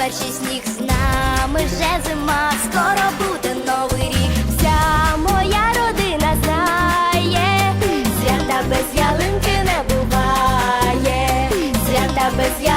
перший сніг з нами вже зима, скоро буде новий рік. Вся моя родина знає, свята без ялинки не буває, свята без ялинки.